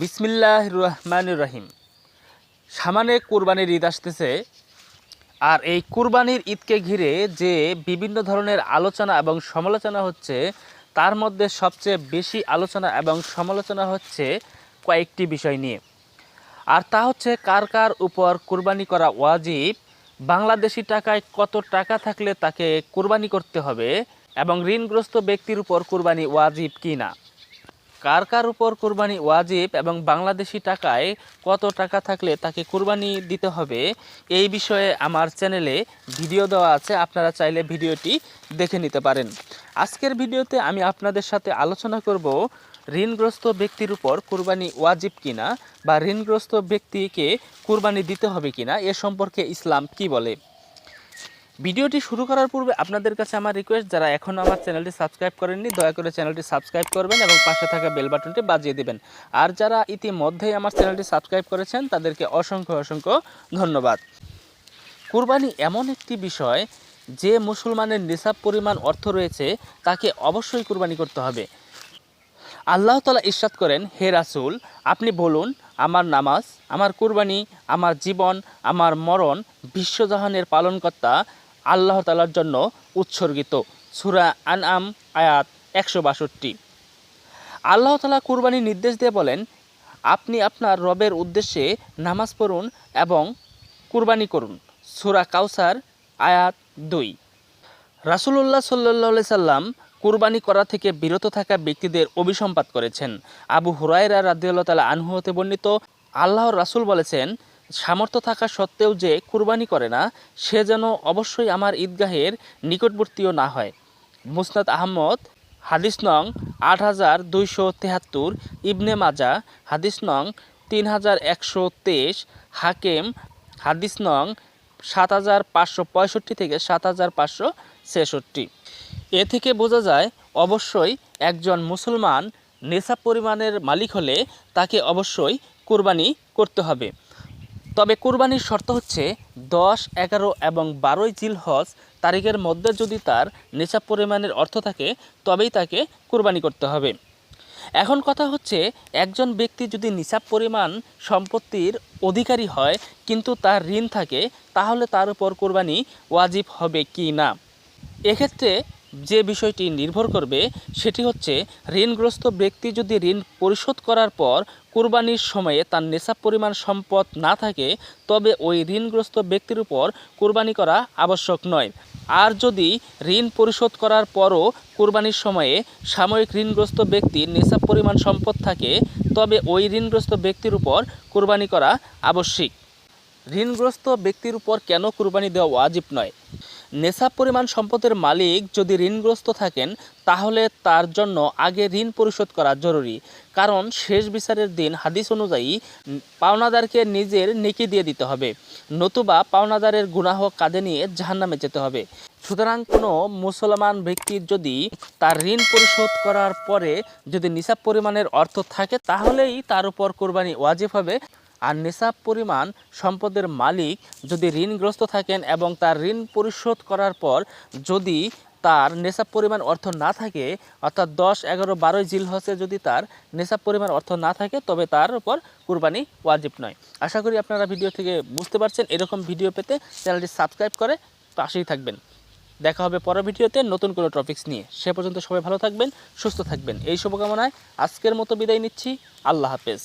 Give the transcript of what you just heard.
বিসমিল্লাহ রহমান রহিম সামানে কুরবানির ঈদ আসতেছে। আর এই কুরবানির ঈদকে ঘিরে যে বিভিন্ন ধরনের আলোচনা এবং সমালোচনা হচ্ছে, তার মধ্যে সবচেয়ে বেশি আলোচনা এবং সমালোচনা হচ্ছে কয়েকটি বিষয় নিয়ে। আর তা হচ্ছে, কার কার উপর কুরবানি করা ওয়াজিব, বাংলাদেশি টাকায় কত টাকা থাকলে তাকে কুরবানি করতে হবে, এবং ঋণগ্রস্ত ব্যক্তির উপর কুরবানি ওয়াজিব কি না কার কার উপর কুরবানি ওয়াজিব এবং বাংলাদেশি টাকায় কত টাকা থাকলে তাকে কুরবানি দিতে হবে, এই বিষয়ে আমার চ্যানেলে ভিডিও দেওয়া আছে, আপনারা চাইলে ভিডিওটি দেখে নিতে পারেন। আজকের ভিডিওতে আমি আপনাদের সাথে আলোচনা করব, ঋণগ্রস্ত ব্যক্তির উপর কুরবানি ওয়াজিব কিনা বা ঋণগ্রস্ত ব্যক্তিকে কুরবানি দিতে হবে কিনা, এ সম্পর্কে ইসলাম কি বলে। ভিডিওটি শুরু করার পূর্বে আপনাদের কাছে আমার রিকোয়েস্ট যারা এখনও আমার চ্যানেলটি সাবস্ক্রাইব করেননি, দয়া করে চ্যানেলটি সাবস্ক্রাইব করবেন এবং পাশে থাকা বেল বাটনটি বাজিয়ে দেবেন। আর যারা ইতিমধ্যেই আমার চ্যানেলটি সাবস্ক্রাইব করেছেন, তাদেরকে অসংখ্য অসংখ্য ধন্যবাদ। কুরবানি এমন একটি বিষয় যে মুসলমানের নিসাব পরিমাণ অর্থ রয়েছে, তাকে অবশ্যই কুরবানি করতে হবে। আল্লাহ তালা ইরশাদ করেন, হে রাসূল, আপনি বলুন, আমার নামাজ, আমার কুরবানি, আমার জীবন, আমার মরণ, বিশ্বজাহানের পালনকর্তা আল্লাহ তালার জন্য উৎসর্গিত। সুরা আনআম, আয়াত একশো বাষট্টি। আল্লাহ তালা কুরবানি নির্দেশ দিয়ে বলেন, আপনি আপনার রবের উদ্দেশ্যে নামাজ পড়ুন এবং কুরবানি করুন। সুরা কাউসার, আয়াত দুই। রাসুলুল্লাহ সাল্লাহ সাল্লাম কুরবানি করা থেকে বিরত থাকা ব্যক্তিদের অভিসম্পাত করেছেন। আবু হুরায়রা রাদিউল্লাহ তালা আনহু বর্ণিত, আল্লাহর রাসূল বলেছেন সামর্থ্য থাকা সত্ত্বেও যে কুরবানি করে না, সে যেন অবশ্যই আমার ঈদগাহের নিকটবর্তীও না হয়। মুসনাদ আহমদ, হাদিস নং আট হাজার দুইশো তেহাত্তর, ইবনে মাজা, হাদিস নং তিন হাজার একশো তেইশ, হাকেম, হাদিস নং সাত হাজার পাঁচশো পঁয়ষট্টি থেকে সাত হাজার পাঁচশো ছেষট্টি। এ থেকে বোঝা যায়, অবশ্যই একজন মুসলমান নেশা পরিমাণের মালিক হলে তাকে অবশ্যই কুরবানি করতে হবে। তবে কুরবানির শর্ত হচ্ছে দশ, এগারো এবং বারোই জিলহজ তারিখের মধ্যে যদি তার নেশা পরিমাণের অর্থ থাকে, তবেই তাকে কুরবানি করতে হবে। এখন কথা হচ্ছে, একজন ব্যক্তি যদি নিসাব পরিমাণ সম্পত্তির অধিকারী হয়, কিন্তু তার ঋণ থাকে, তাহলে তার উপর কোরবানি ওয়াজিব হবে কি না? এক্ষেত্রে যে বিষয়টি নির্ভর করবে, সেটি হচ্ছে ঋণগ্রস্ত ব্যক্তি যদি ঋণ পরিশোধ করার পর কুরবানির সময়ে তার নেশাব পরিমাণ সম্পদ না থাকে, তবে ওই ঋণগ্রস্ত ব্যক্তির উপর কুরবানি করা আবশ্যক নয়। আর যদি ঋণ পরিশোধ করার পরও কুরবানির সময়ে সাময়িক ঋণগ্রস্ত ব্যক্তির নেশাব পরিমাণ সম্পদ থাকে, তবে ওই ঋণগ্রস্ত ব্যক্তির উপর কুরবানি করা আবশ্যিক। ঋণগ্রস্ত ব্যক্তির উপর কেন কুরবানি দেওয়া ওয়াজিব নয়? নেশাব পরিমাণ সম্পদের মালিক যদি ঋণগ্রস্ত থাকেন, তাহলে তার জন্য আগে ঋণ পরিশোধ করা জরুরি। কারণ শেষ বিচারের দিন হাদিস অনুযায়ী পাওনাদারকে নিজের নেকি দিয়ে দিতে হবে, নতুবা পাওনাদারের গুনাহ কাঁধে নিয়ে জাহান্নামে যেতে হবে। সুতরাং কোনো মুসলমান ব্যক্তির যদি তার ঋণ পরিশোধ করার পরে যদি নিসাব পরিমাণের অর্থ থাকে, তাহলেই তার উপর কোরবানি ওয়াজিব হবে। আর নেশাব পরিমাণ সম্পদের মালিক যদি ঋণগ্রস্ত থাকেন এবং তার ঋণ পরিশোধ করার পর যদি তার নেশাব পরিমাণ অর্থ না থাকে, অর্থাৎ দশ, এগারো, বারোই জিল হসে যদি তার নেশাব পরিমাণ অর্থ না থাকে, তবে তার উপর কুরবানি ওয়াজিব নয়। আশা করি আপনারা ভিডিও থেকে বুঝতে পারছেন, এরকম ভিডিও পেতে চ্যানেলটি সাবস্ক্রাইব করে পাশেই থাকবেন। দেখা হবে পরের ভিডিওতে নতুন কোনো টপিক্স নিয়ে। সে পর্যন্ত সবাই ভালো থাকবেন, সুস্থ থাকবেন। এই শুভকামনায় আজকের মতো বিদায় নিচ্ছি। আল্লাহ হাফেজ।